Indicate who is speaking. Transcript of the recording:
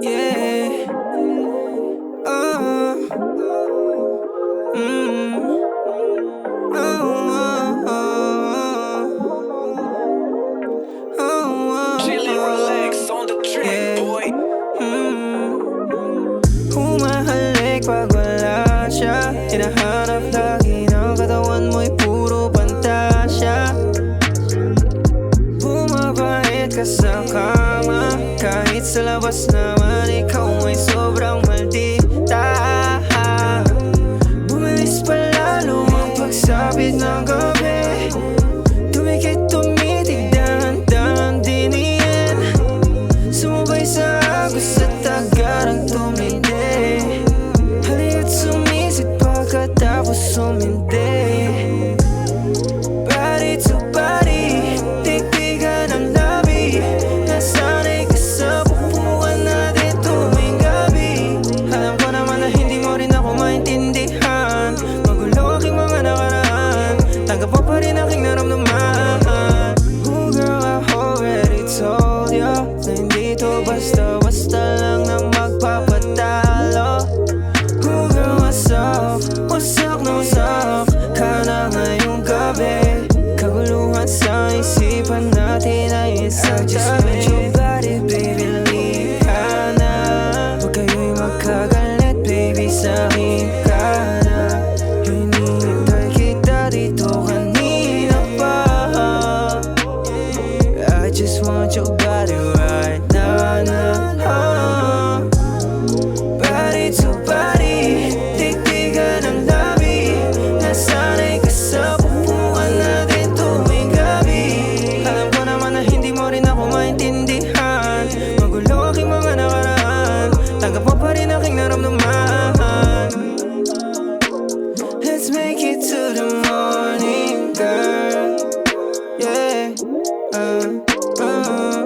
Speaker 1: Yeah. Oh. Mm. Oh, oh, oh. Oh, oh, oh. relax
Speaker 2: on the track, boy.
Speaker 1: Mm. nakakama Kahit sa labas naman Ikaw ay sobrang maldita. Bumilis pa lalo Ang pagsabit ng gabi. Dumikit tumitig Dahan-dahan diniin Sumubay sa agos At agarang tumindi. Haliat sumisit Pagkatapos sumindi. Basta-basta lang na magpapatalo. Who girl myself, what's up, no self Let's make it to the morning, girl. Yeah. Uh, uh. uh.